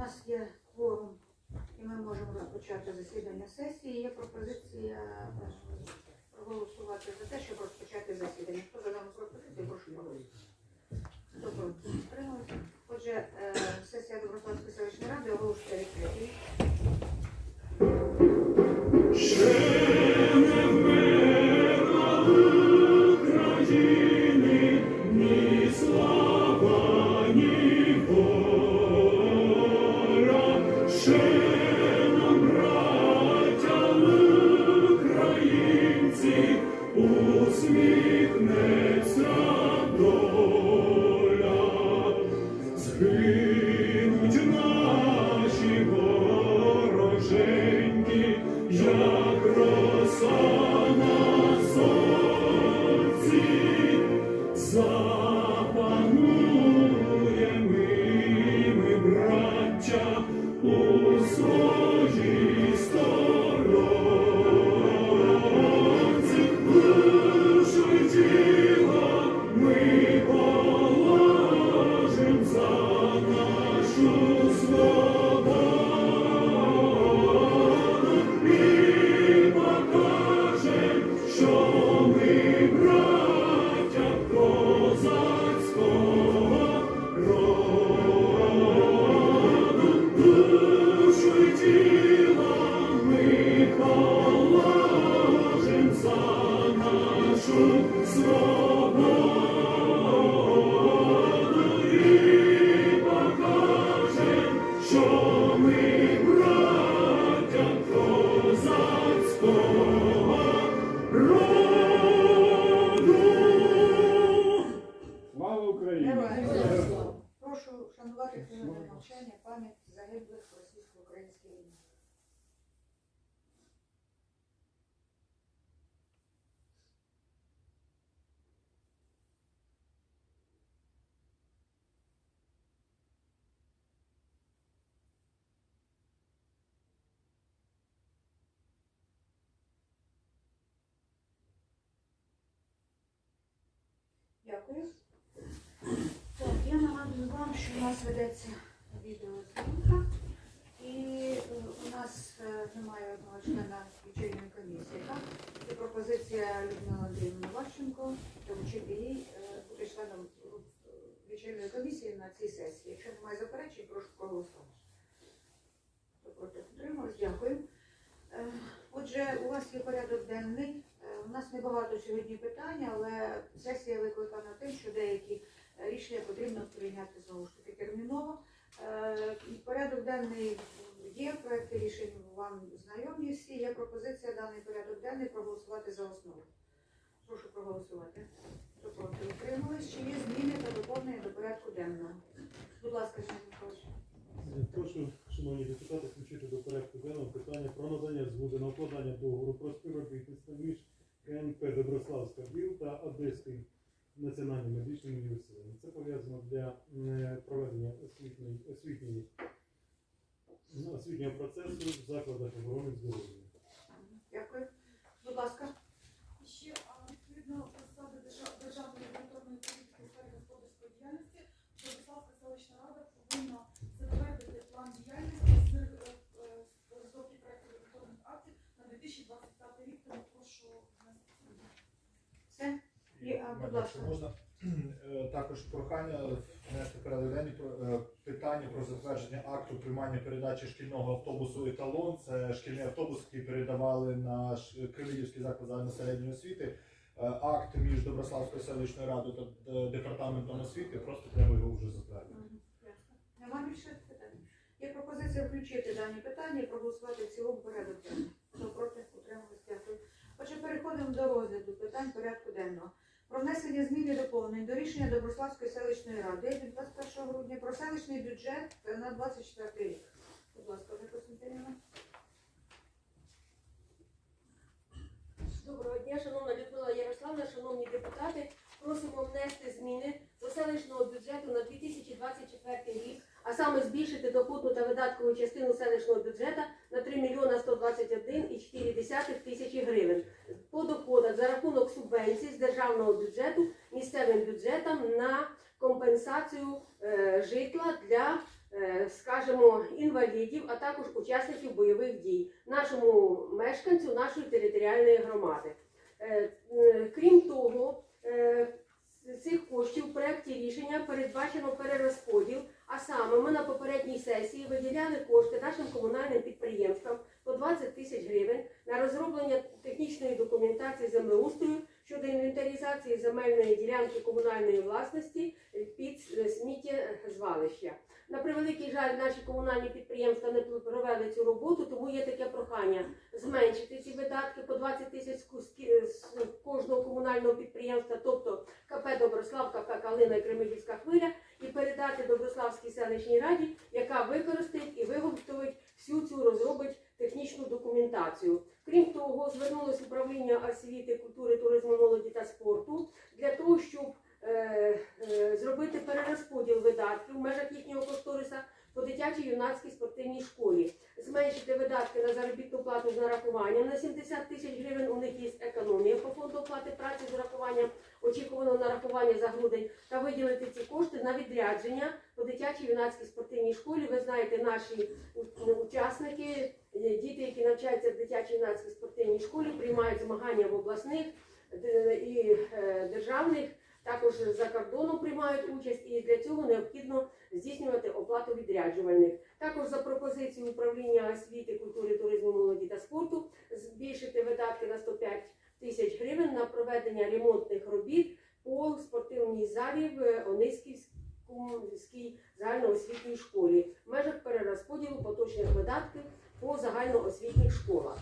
У нас є кворум, і ми можемо розпочати засідання сесії. Є пропозиція е, проголосувати за те, щоб розпочати засідання. Хто за дану пропозицію, прошу проголосувати. Хто проти? Отже, е, сесія Доброславської селищної ради оголошується відкритою. Хвилиною мовчання пам'ять загиблих в російсько-українській війні. Дякую. Так, я нагадую вам, що у нас ведеться відеозйомка. І е, у нас е, немає одного члена лічильної комісії. Так? Це пропозиція Людмила Андріївна Ващенко долучити її е, бути членом лічильної комісії на цій сесії. Якщо немає заперечень, прошу проголосувати. Проти підтрималось? Дякую. Отже, у вас є порядок денний. У нас небагато сьогодні питань, але сесія викликана тим, що деякі рішення потрібно прийняти знову ж таки терміново. Е, Порядок денний є, проекти рішень вам знайомі всі. Є пропозиція даний порядок денний проголосувати за основу. Прошу проголосувати. Хто проти утримались? Чи є зміни та доповнення до порядку денного? Будь ласка, Миколаївич. Прошу, шановні депутати, включити до порядку денного питання про надання згоди на укладання договору про співробітництво між КНП Доброславська БІЛ та Одеським національним медичним університетом. Це пов'язано для проведення освітньої, освітньої, освітнього процесу в закладах охорони здоров'я. Дякую. Будь ласка. Ще а, відповідно посади держа- державної регуляторної політики у сфері господарської діяльності, Бориславська селищна рада повинна затвердити план діяльності з е, е, з розробки проекту регуляторних актів на 2025 рік. Тому прошу внести зміни. Все? Є, а, будь ласка. Якщо можна е, також прохання внести порядок денний е, питання про затвердження акту приймання передачі шкільного автобусу еталон. Це шкільний автобус, який передавали на Кривидівський заклад загальної середньої освіти. Е, Акт між Доброславською селищною радою та департаментом освіти. Просто треба його вже затвердити. Нема більше питань? Є пропозиція включити дані питання і проголосувати в цілому порядок денний. Хто проти, утримались, дякую. Отже, переходимо до розгляду питань порядку денного. Про внесення змін і доповнень до рішення Доброславської селищної ради від 21 грудня про селищний бюджет на 24 рік. Будь ласка, Костянтинівна. Доброго дня, шановна Людмила Ярославна, шановні депутати. Просимо внести зміни до селищного бюджету на 2024 рік, а саме збільшити доходну та видаткову частину селищного бюджету на 3 мільйона 121,4 тисячі гривень. По доходах за рахунок з державного бюджету місцевим бюджетам на компенсацію е, житла для е, скажімо, інвалідів, а також учасників бойових дій, нашому мешканцю нашої територіальної громади. Е, Крім того, цих коштів в проєкті рішення передбачено перерозподіл, а саме ми на попередній сесії виділяли кошти нашим комунальним підприємствам по 20 тисяч гривень на розроблення технічної документації землеустрою щодо інвентаризації земельної ділянки комунальної власності під сміттєзвалища. На превеликий жаль, наші комунальні підприємства не провели цю роботу, тому є таке прохання зменшити ці видатки по 20 тисяч з кожного комунального підприємства, тобто КП Доброслав, КП Калина і Кремлівська хвиля, і передати Доброславській селищній раді, яка використає і виготовить всю цю розробить технічну документацію. Крім того, звернулось управління освіти, культури, туризму, молоді та спорту для того, щоб е, е, зробити перерозподіл видатків в межах їхнього кошториса по дитячій юнацькій спортивній школі, зменшити видатки на заробітну плату з нарахуванням на 70 тисяч гривень. У них є економія по фонду оплати праці з урахуванням очікуваного нарахування за грудень та виділити ці кошти на відрядження по дитячій юнацькій спортивній школі. Ви знаєте, наші учасники, діти, які навчаються в дитячій юнацькій спортивній школі, приймають змагання в обласних і е, державних. Також за кордоном приймають участь, і для цього необхідно здійснювати оплату відряджувальних. Також за пропозицією управління освіти, культури, туризму, молоді та спорту збільшити видатки на 105 тисяч гривень на проведення ремонтних робіт по спортивній залі в Онисківській загальноосвітній школі в межах перерозподілу поточних видатків по загальноосвітніх школах.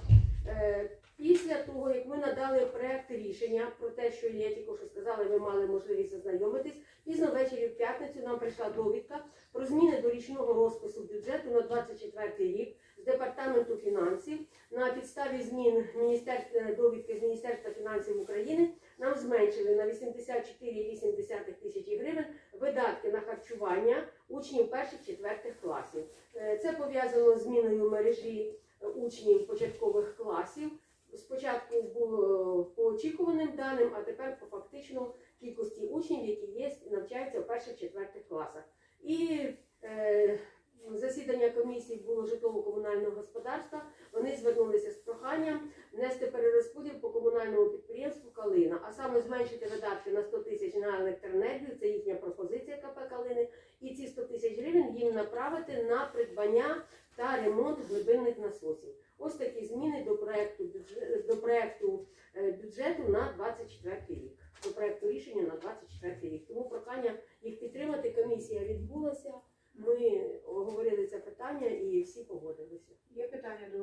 Е, Після того, як ми надали проект рішення про те, що я тільки що сказала, ви мали можливість ознайомитись, пізно ввечері в п'ятницю нам прийшла довідка про зміни до річного розпису бюджету на 24 рік з департаменту фінансів на підставі змін міністерства довідки з Міністерства фінансів України нам зменшили на 84,8 тисячі гривень видатки на харчування учнів перших четвертих класів. Е, Це пов'язано з зміною мережі е, учнів початкових класів. Спочатку було по очікуваним даним, а тепер по фактичному кількості учнів, які є, навчаються в перших четвертих класах. І е, засідання комісії було житлово-комунального господарства. Вони звернулися з проханням внести перерозподіл по комунальному підприємству Калина, а саме зменшити видатки на 100 тисяч на електроенергію. Це їхня пропозиція КП Калини. І ці 100 тисяч гривень їм направити на придбання та ремонт глибинних насосів. Ось такі зміни до проекту до проекту е, бюджету на 24 рік. До проекту рішення на 24 рік. Тому прохання їх підтримати. Комісія відбулася. Ми оговорили це питання і всі погодилися. Є питання до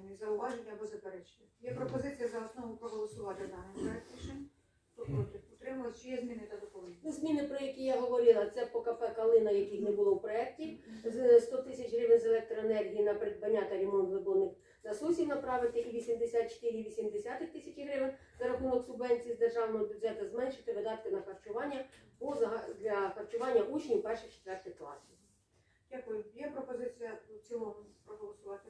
Костянтинівни, зауваження або заперечення. Є пропозиція за основу проголосувати даний проект рішень. Хто проти? Утрималось? Чи є зміни та доповнення? Ну, зміни, про які я говорила, це по КП Калина, яких не було в проєкті. З 100 тисяч гривень з електроенергії на придбання та ремонт глибинних насосів направити і 84,8 тисячі гривень за рахунок субвенції з державного бюджету зменшити видатки на харчування по зага- для харчування учнів перших четвертих класів. Дякую. Є пропозиція в цілому проголосувати.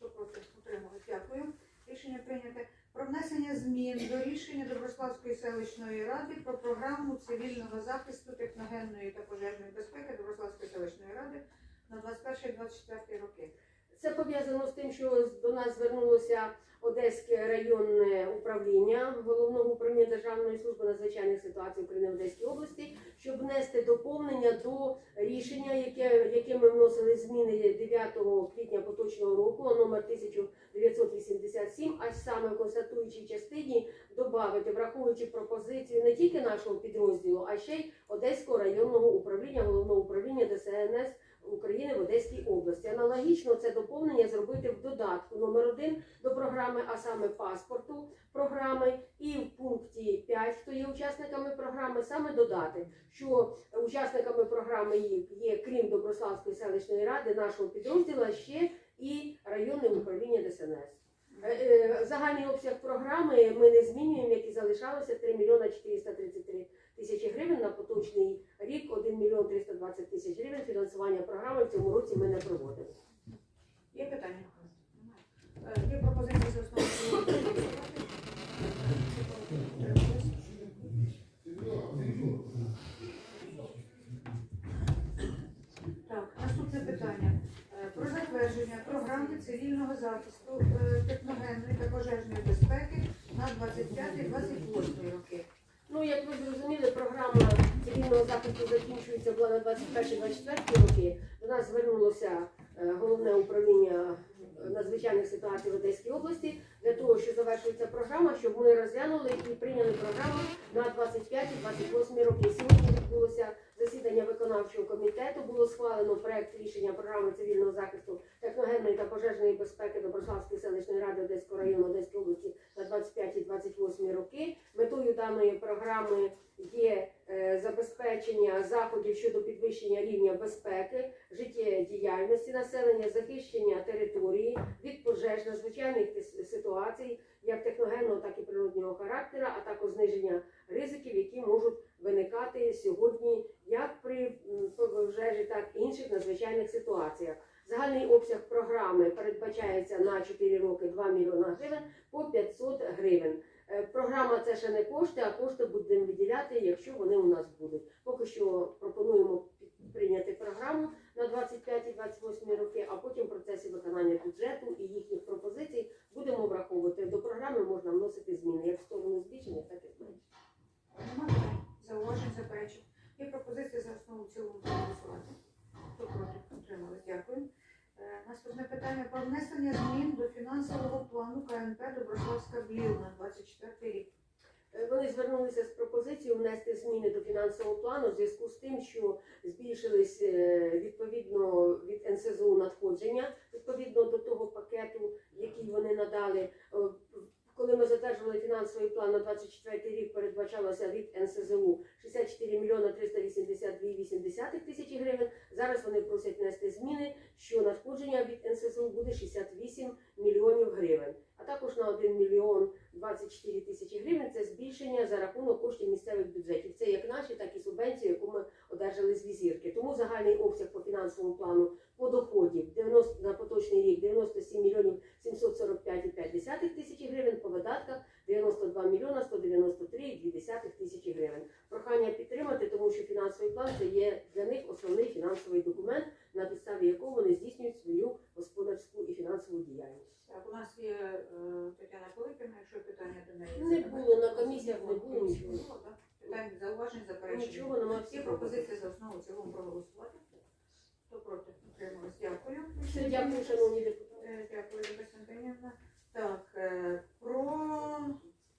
Хто проти? Утрималось? Дякую. Рішення прийнято. Про внесення змін до рішення Доброславської селищної ради про програму цивільного захисту техногенної та пожежної безпеки Доброславської селищної ради на 21-24 роки. Це пов'язано з тим, що до нас звернулося Одеське районне управління головного управління Державної служби надзвичайних ситуацій України в Одеській області, щоб внести доповнення до рішення, яке, яке ми вносили зміни 9 квітня поточного року, номер 1987, а саме в констатуючій частині додати, враховуючи пропозицію не тільки нашого підрозділу, а ще й Одеського районного управління, головного управління ДСНС України в Одеській. Аналогічно це доповнення зробити в додатку. Номер 1 до програми, а саме паспорту програми, і в пункті 5, хто є учасниками програми, саме додати, що учасниками програми є крім Доброславської селищної ради, нашого підрозділу, ще і районне управління ДСНС. Е, е, Загальний обсяг програми ми не змінюємо, як і залишалося 3 мільйона 433 тисячі гривень на поточний рік, 1 мільйон 320 тисяч гривень фінансування програми в цьому році ми не проводимо. Є питання? Е, Є пропозиція за основу в цілому проголосувати. Утрималось? Так, затвердження програми цивільного захисту е, техногенної та пожежної безпеки на 25-28 роки. Ну, як ви зрозуміли, програма цивільного захисту закінчується була на 21-24 роки. До нас звернулося е, головне управління е, надзвичайних ситуацій в Одеській області для того, що завершується програма, щоб ми розглянули і прийняли програму на 25-28 роки. Сьогодні відбулося засідання виконавчого комітету. Було схвалено проект рішення програми цивільного захисту техногенної та пожежної безпеки Доброславської селищної ради Одеського району Одеської області на 25-28 роки. Метою даної програми є е, забезпечення заходів щодо підвищення рівня безпеки, життєдіяльності населення, захищення території від пожеж, надзвичайних ситуацій, як техногенного, так і природнього характера, а також зниження ризиків, які можуть виникати сьогодні як при пожежі, так і інших надзвичайних ситуаціях. Загальний обсяг програми передбачається на 4 роки 2 мільйона гривень по 500 гривень. Е, Програма це ще не кошти, а кошти будемо виділяти, якщо вони у нас будуть. Поки що пропонуємо під- прийняти програму на 25 і 28 роки, а потім в процесі виконання бюджету і їхніх пропозицій будемо враховувати. До програми можна вносити зміни як в сторону збільшення, так і зменшення. Немає зауважень, заперечень. Є пропозиція за основу цілому проголосувати. Хто проти? Утримались. Дякую. Е, Наступне питання про внесення змін до фінансового плану КНП Доброславська БЛІЛ на 24 рік. Е, Вони звернулися з пропозицією внести зміни до фінансового плану в зв'язку з тим, що збільшились е, відповідно від НСЗУ надходження відповідно до того пакету, який вони надали. Е, Коли ми затверджували фінансовий план на 24 рік, передбачалося від НСЗУ 64 мільйона 382,8 тисячі гривень. Зараз вони просять внести зміни, що надходження від НСЗУ буде 68 мільйонів гривень, а також на 1 мільйон 24 тисячі гривень це збільшення за рахунок коштів місцевих бюджетів. Це як наші, так і субвенції, яку ми одержали з візірки. Тому загальний обсяг по фінансовому плану по доходів 90, на поточний рік 97 мільйонів 745,5 тисячі гривень, по видатках 92 мільйона 193,2 тисячі гривень. Прохання підтримати, тому що фінансовий план це є для них основний фінансовий документ, на підставі якого вони здійснюють свою господарську і фінансову діяльність. Так, у нас є е, Тетяна Пилипівна, якщо питання до неї. Не було, на комісіях не було нічого. так? Питань, зауважень, заперечень. Нічого немає. Є пропозиція за основу цілому проголосувати. Хто проти? Дякую. Дякую, шановні депутати. Е, Дякую, Любов Антонівна. Так, е, про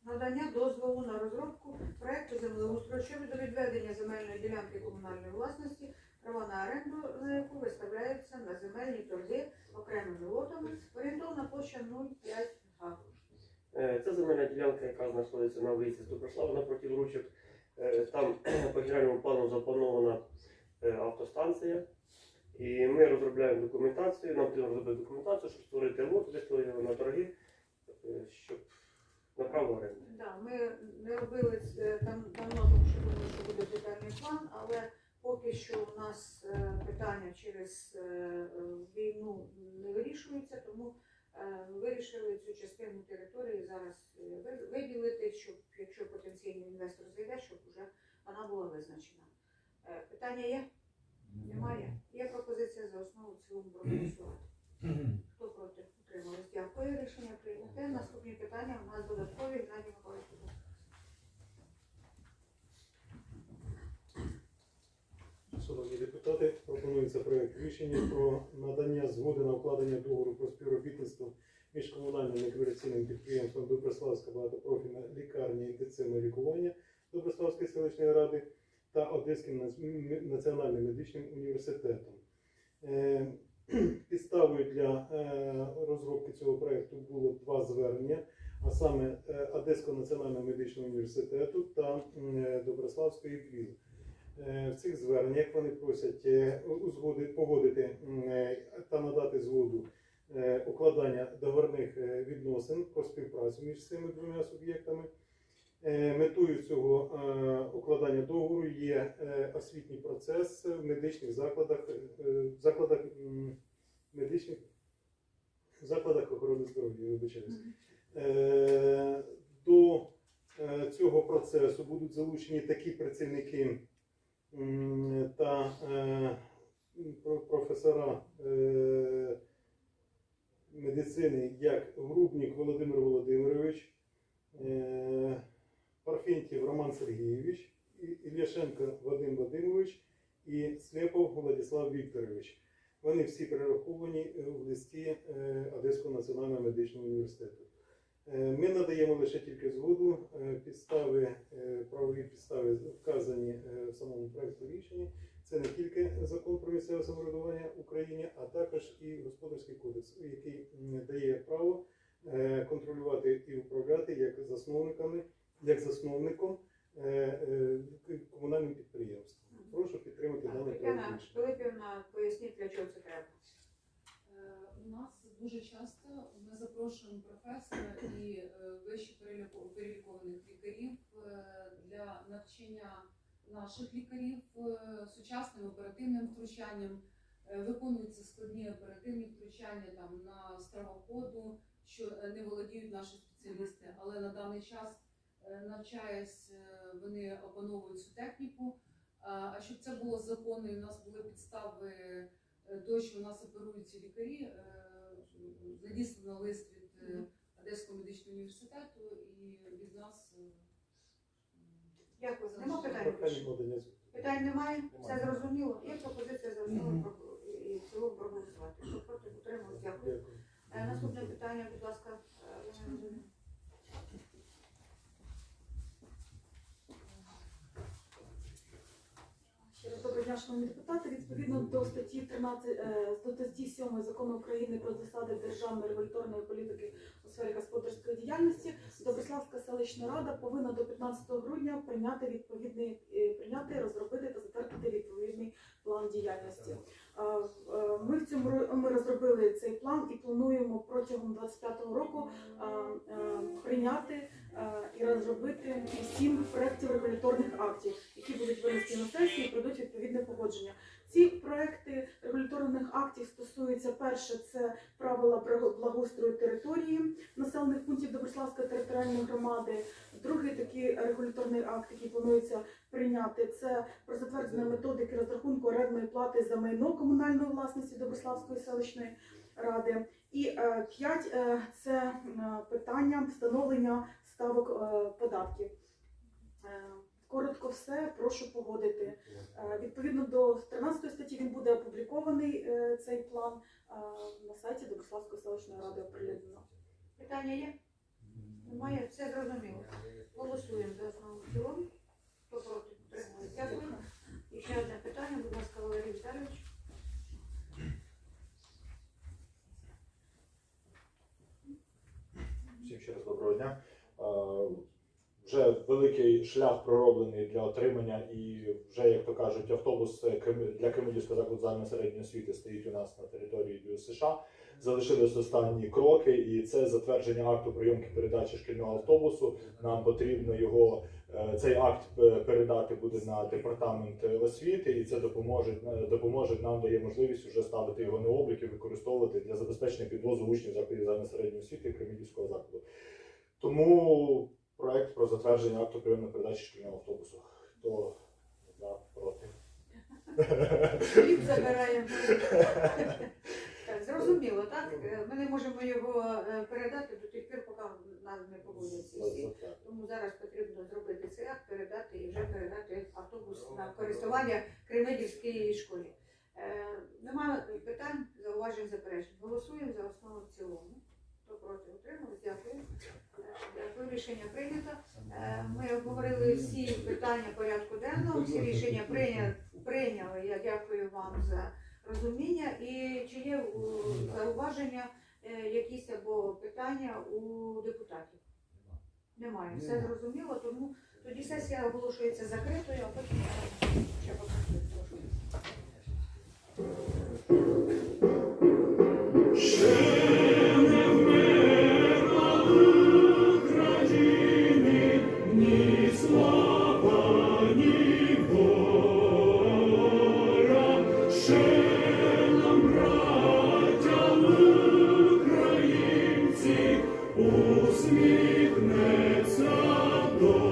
надання дозволу на розробку проекту землеустрою щодо відведення земельної ділянки комунальної власності, права на оренду, на яку виставляються на земельні торги окремими лотами, орієнтовна площа 0,5 га. Це земельна ділянка, яка знаходиться на виїзді з Доброслава напроти ручок. Е, Там по генеральному плану запланована е, автостанція. І ми розробляємо документацію, нам потрібно розробити документацію, щоб створити лот, виставити його на торги, е, щоб на право оренди. Да, ми не робили там давно, тому що думали, що буде детальний план, але поки що у нас е, питання через е, е, війну не вирішуються, тому е, вирішили цю частину території зараз е, виділити, щоб якщо потенційний інвестор зайде, щоб вже вона була визначена. Е, Питання є? Немає. Є пропозиція за основу в цілому проголосувати. Хто проти? Утримались. Дякую. Рішення прийняте. Наступні питання у нас додаткові. Будь ласка. Шановні депутати, пропонується проект рішення про надання згоди на укладення договору про співробітництво між комунальним некомерційним підприємством Доброславська багатопрофільна лікарня інтенсивного лікування Доброславської селищної ради та Одеським національним медичним університетом. Е, Підставою для е, розробки цього проекту було два звернення, а саме е, Одеського національного медичного університету та Доброславської КВІЛ. Е, В цих зверненнях вони просять погодити та надати згоду укладання договорних відносин про співпрацю між цими двома суб'єктами. Е, Метою цього е, укладання договору є е, освітній процес в медичних закладах, в закладах медичних в закладах охорони здоров'я, вибачаюсь. До цього процесу будуть залучені такі працівники та професора сини, як Грубнік Володимир Володимирович, Парфентьєв Роман Сергійович, Ільяшенко Вадим Вадимович і Слепов Владислав Вікторович. Вони всі перераховані е, в листі е, Одеського національного медичного університету. Е, Ми надаємо лише тільки згоду, підстави, правові підстави вказані в самому проєкті рішення. Це не тільки закон про місцеве самоврядування в Україні, а також і господарський кодекс, який дає право контролювати і управляти як засновниками, як засновником е, е, комунальним підприємством. Прошу підтримати дане проєкт Тетяна. Пилипівна, поясніть, для чого це треба. Е, У нас дуже часто ми запрошуємо професора і вище перелікованих лікарів для навчання наших лікарів сучасним оперативним втручанням. Виконуються складні оперативні втручання там на стравоходу, що не володіють наші спеціалісти, але на даний час е, навчаясь, е, вони опановують цю техніку. А а щоб це було законно, і в нас були підстави е, того, що у нас оперують ці лікарі, е, надіслано лист від е, Одеського медичного університету і від нас. е, Дякую. Нема питань? Питань немає? Все зрозуміло? Є пропозиція за основу про- і в цілому проголосувати. Хто проти утрималось? Дякую. Дякую. Е, Наступне питання, будь ласка, е, Олена Анатоліївна. Ще раз доброго дня, шановні депутати. Відповідно до статті 13, е, до статті 7 закону України про засади державної регуляторної політики у сфері господарської діяльності, Доброславська селищна рада повинна до 15 грудня прийняти відповідний е, прийняти, розробити та затвердити відповідний план діяльності. Е, Ми в цьому ми розробили цей план і плануємо протягом 25-го року прийняти і розробити сім проєктів регуляторних актів, які будуть винесені на відповідне погодження. Ці проекти регуляторних актів стосуються перше, це правила благоустрою території населених пунктів Доброславської територіальної громади. Другий такий регуляторний акт, який планується прийняти, це про затвердження методики розрахунку орендної плати за майно комунальної власності Доброславської селищної ради. І е, п'ять е, це е, питання встановлення ставок податків. Коротко все, прошу погодити. Е, Відповідно до 13 статті він буде опублікований е, цей план е, на сайті Доброславської селищної ради оприлюднено. Питання є? Немає? Все зрозуміло. Голосуємо за основу цілому. Хто проти утрималось? Дякую. І ще одне питання, будь ласка, Валерій Віталійович. Всім ще раз доброго дня. Е, Вже великий шлях пророблений для отримання, і вже, як то кажуть, автобус для Кремлівського закладу загальної середньої освіти стоїть у нас на території США. Залишились останні кроки, і це затвердження акту прийомки передачі шкільного автобусу. Нам потрібно його е, цей акт е, передати буде на департамент освіти, і це допоможе е, допоможе нам дає можливість вже ставити його на облік і використовувати для забезпечення підвозу учнів закладів загальної середньої освіти Кремлівського закладу. Тому проект про затвердження акту прийомної передачі шкільного автобусу. Хто за проти? Хліб забираємо. Так, зрозуміло, так? Ми не можемо його е, передати до тих пір, поки нас не погодяться всі. Тому зараз потрібно зробити цей акт, передати і вже передати автобус на користування Кремедівській школі. Е, Немає питань, зауважень, заперечень. Голосуємо за основу в цілому. Хто проти утримались? Дякую. Дякую. Рішення прийнято. Е, Ми обговорили всі питання порядку денного, всі рішення прийняли. Я дякую вам за розуміння. І чи є зауваження е, якісь або питання у депутатів? Немає. Все зрозуміло, тому тоді сесія оголошується закритою, а потім ще попрошу. Ще усміхнеться доля.